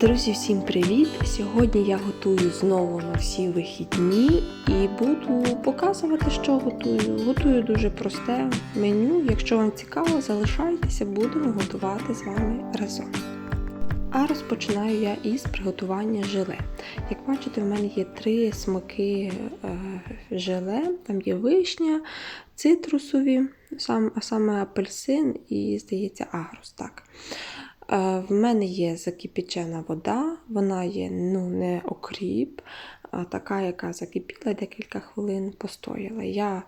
Друзі, всім привіт! Сьогодні я готую знову на всі вихідні і буду показувати, що готую. Готую дуже просте меню. Якщо вам цікаво, залишайтеся, будемо готувати з вами разом. А розпочинаю я із приготування желе. Як бачите, в мене є три смаки е, желе, там є вишня, цитрусові, а саме апельсин і, здається, агрос. Так. Е, В мене є закипячена вода, вона є ну, не окріп, а така, яка закипіла декілька хвилин, постояла. Я е,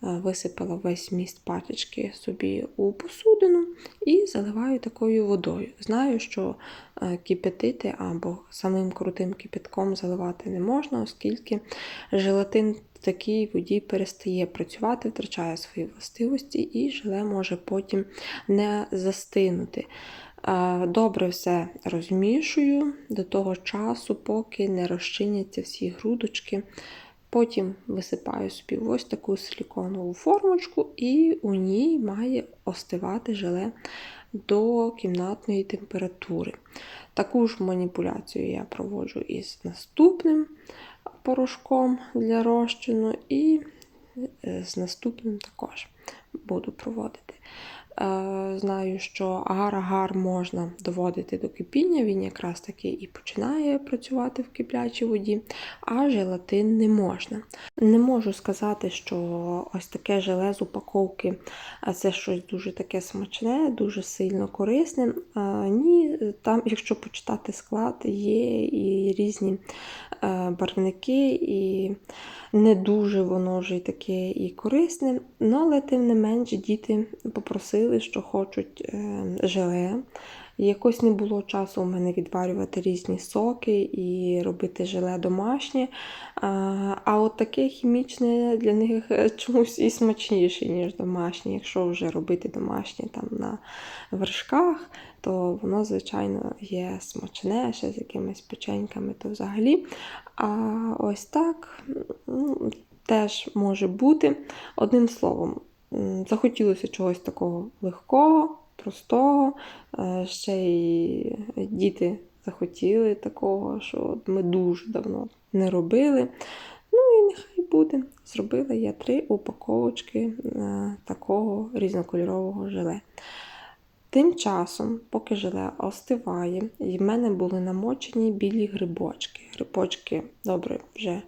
висипала весь міст пачечки собі у посудину і заливаю такою водою. Знаю, що е, кипятити або самим крутим кипятком заливати не можна, оскільки желатин в такій воді перестає працювати, втрачає свої властивості, і желе може потім не застинути. Е, Добре все розмішую до того часу, поки не розчиняться всі грудочки. Потім висипаю собі ось таку силіконову формочку, і у ній має остивати желе до кімнатної температури. Таку ж маніпуляцію я проводжу із наступним порошком для розчину, і е, з наступним також буду проводити. Е, Знаю, що агар-агар можна доводити до кипіння, він якраз таки і починає працювати в киплячій воді, а желатин не можна. Не можу сказати, що ось таке желе з упаковки це щось дуже таке смачне, дуже сильно корисне. Ні, там, якщо почитати склад, є і різні е, барвники, і не дуже воно вже таке і корисне. Ну, але тим не менш діти попросили, що хочуть е, желе. Якось не було часу у мене відварювати різні соки і робити желе домашнє. А, от таке хімічне для них е, чомусь і смачніше, ніж домашнє. Якщо вже робити домашнє там на вершках, то воно, звичайно, є смачне, ще з якимись печеньками, то взагалі. А ось так теж може бути. Одним словом, захотілося чогось такого легкого простого. Е, Ще й діти захотіли такого, що ми дуже давно не робили. Ну і нехай буде. Зробила я три упаковочки е, такого різнокольорового желе. Тим часом, поки желе остиває, і в мене були намочені білі грибочки. Грибочки добре вже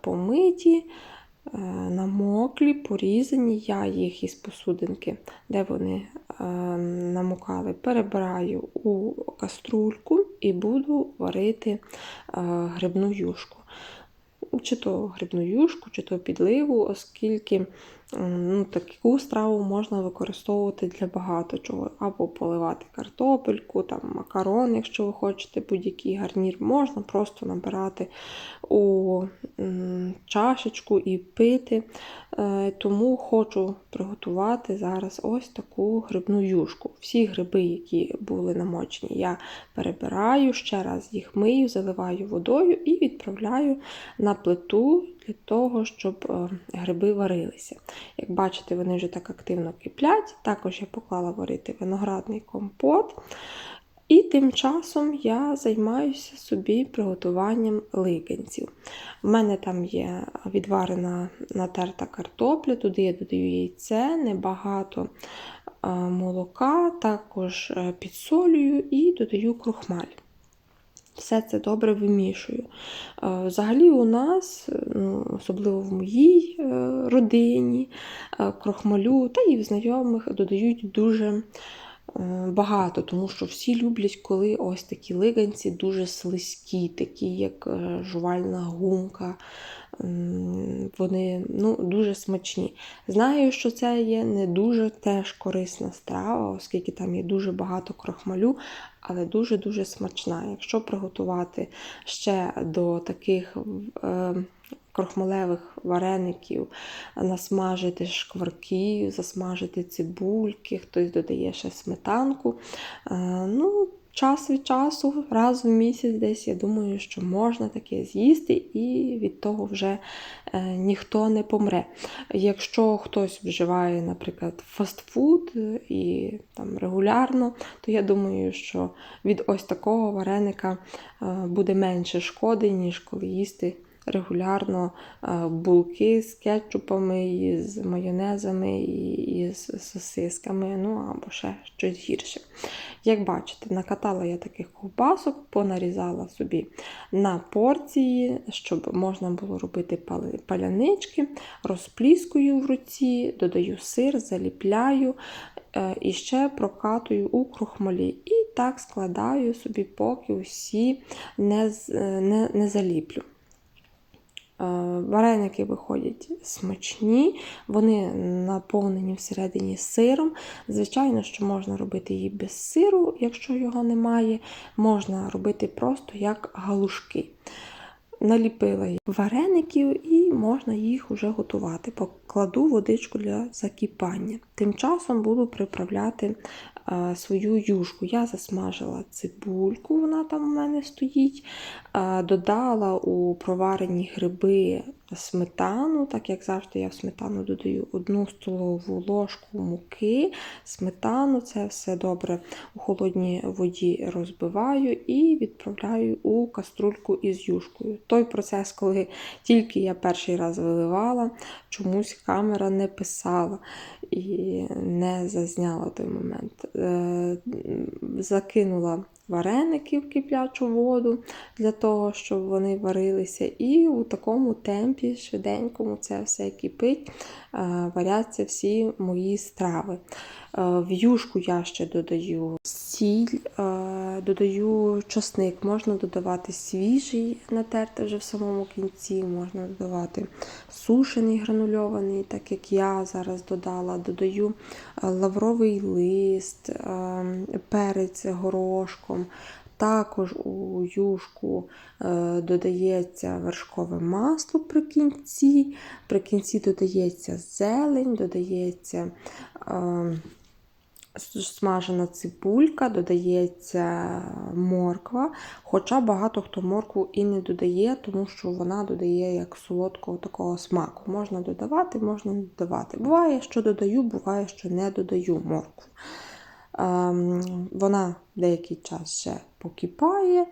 помиті, намоклі, порізані. Я їх із посудинки, де вони е, намокали, перебираю у каструльку і буду варити е, грибну юшку. Чи то грибну юшку, чи то підливу, оскільки ну, таку страву можна використовувати для багато чого. Або поливати картопельку, там, макарон, якщо ви хочете будь-який гарнір, можна просто набирати у чашечку і пити. Е, Тому хочу приготувати зараз ось таку грибну юшку. Всі гриби, які були намочені, я перебираю, ще раз їх мию, заливаю водою і відправляю на плиту для того, щоб е, гриби варилися. Як бачите, вони вже так активно киплять. Також я поклала варити виноградний компот. І тим часом я займаюся собі приготуванням ликанців. У мене там є відварена натерта картопля, туди я додаю яйце, небагато е, молока, також е, підсолюю і додаю крохмаль. Все це добре вимішую. Е, Взагалі, у нас, ну, особливо в моїй е, родині, е, крохмалю та і в знайомих додають дуже е, багато, тому що всі люблять, коли ось такі лиганці дуже слизькі, такі, як е, жувальна гумка. Вони ну, дуже смачні. Знаю, що це є не дуже теж корисна страва, оскільки там є дуже багато крохмалю, але дуже-дуже смачна. Якщо приготувати ще до таких е, крохмалевих вареників, насмажити шкварки, засмажити цибульки, хтось додає ще сметанку. Е, ну, час від часу, раз в місяць, десь я думаю, що можна таке з'їсти, і від того вже е, ніхто не помре. Якщо хтось вживає, наприклад, фастфуд е, і там регулярно, то я думаю, що від ось такого вареника е, буде менше шкоди, ніж коли їсти регулярно е, булки з кетчупами, з майонезами і з сосисками, ну або ще щось гірше. Як бачите, накатала я таких ковбасок, понарізала собі на порції, щоб можна було робити палянички, розпліскую в руці, додаю сир, заліпляю е, і ще прокатую у крохмалі. І так складаю собі, поки усі не, е, не, не заліплю. Е, Вареники виходять смачні, вони наповнені всередині сиром. Звичайно, що можна робити її без сиру, якщо його немає. Можна робити просто як галушки. Наліпила вареників і можна їх вже готувати. Покладу водичку для закипання. Тим часом буду приправляти свою юшку. Я засмажила цибульку, вона там у мене стоїть. Додала у проварені гриби сметану, так як завжди я в сметану додаю одну столову ложку муки, сметану, це все добре у холодній воді розбиваю і відправляю у каструльку із юшкою. Той процес, коли тільки я перший раз виливала, чомусь камера не писала і не зазняла той момент. Е, Закинула вареники в киплячу воду для того, щоб вони варилися, і у такому темпі, швиденькому, це все кипить, е, варяться всі мої страви. Е, В юшку я ще додаю сіль, е, додаю часник, можна додавати свіжий, натертий вже в самому кінці, можна додавати сушений гранульований, так як я зараз додала. Додаю е, лавровий лист, е, перець горошком. Також у юшку додається вершкове масло при кінці. При кінці додається зелень, додається смажена цибулька, додається морква. Хоча багато хто моркву і не додає, тому що вона додає як солодкого такого смаку. Можна додавати, можна не додавати. Буває, що додаю, буває, що не додаю моркву. Ем, Вона деякий час ще покипає,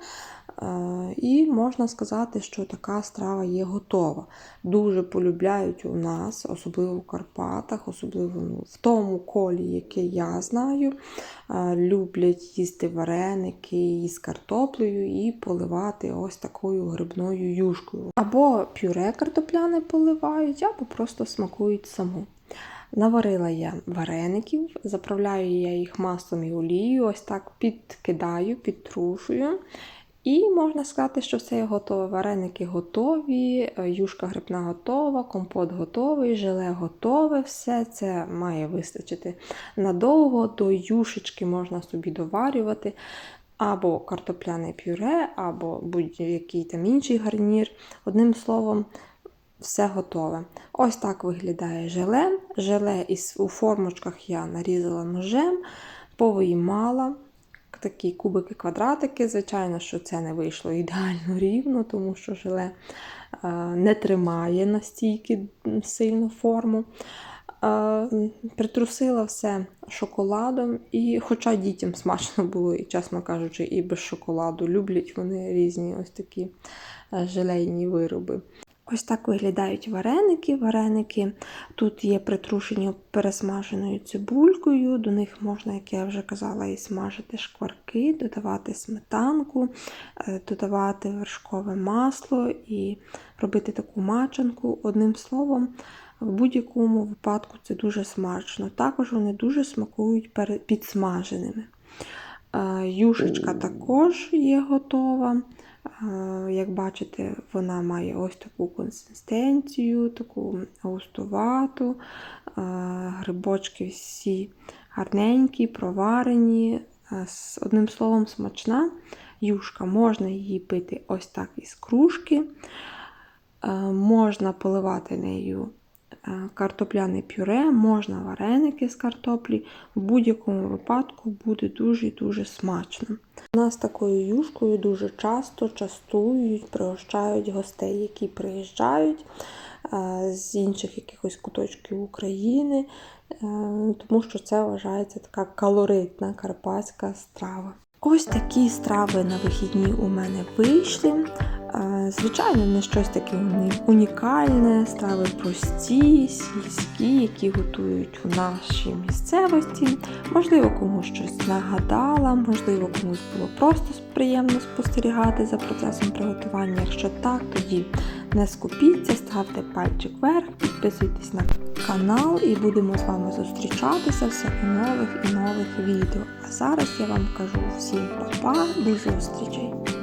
і можна сказати, що така страва є готова. Дуже полюбляють у нас, особливо в Карпатах, особливо ну, в тому колі, яке я знаю. е, Люблять їсти вареники із картоплею і поливати ось такою грибною юшкою. Або пюре картопляне поливають, або просто смакують саму. Наварила я вареників, заправляю я їх маслом і олією, ось так підкидаю, підтрушую. І можна сказати, що все є готове. Вареники готові, е, юшка грибна готова, компот готовий, желе готове. Все це має вистачити надовго. До юшечки можна собі доварювати. Або картопляне пюре, або будь-який там інший гарнір. Одним словом, все готове. Ось так виглядає желе. Желе із, у формочках я нарізала ножем, повиймала такі кубики-квадратики. Звичайно, що це не вийшло ідеально рівно, тому що желе е, не тримає настільки сильно форму. Е, Притрусила все шоколадом, і хоча дітям смачно було, і, чесно кажучи, і без шоколаду. Люблять вони різні ось такі е, желейні вироби. Ось так виглядають вареники. Вареники тут є притрушені пересмаженою цибулькою. До них можна, як я вже казала, і смажити шкварки, додавати сметанку, е, додавати вершкове масло і робити таку мачанку. Одним словом, в будь-якому випадку це дуже смачно. Також вони дуже смакують підсмаженими. Е, Юшечка також є готова. Е, Як бачите, вона має ось таку консистенцію, таку густувату. Е, Грибочки всі гарненькі, проварені. З- Одним словом, смачна юшка. Можна її пити ось так із кружки. Можна поливати нею картопляне пюре, можна вареники з картоплі. В будь-якому випадку буде дуже і дуже смачно. У нас такою юшкою дуже часто частують, пригощають гостей, які приїжджають е, з інших якихось куточків України, е, тому що це вважається така калоритна карпатська страва. Ось такі страви на вихідні у мене вийшли. Звичайно, не щось таке уні- унікальне, страви прості, сільські, які готують у нашій місцевості. Можливо, комусь щось нагадала, можливо, комусь було просто приємно спостерігати за процесом приготування. Якщо так, тоді не скупіться, ставте пальчик вверх, підписуйтесь на канал і будемо з вами зустрічатися все у нових і нових відео. А зараз я вам кажу всім па-па, до зустрічей!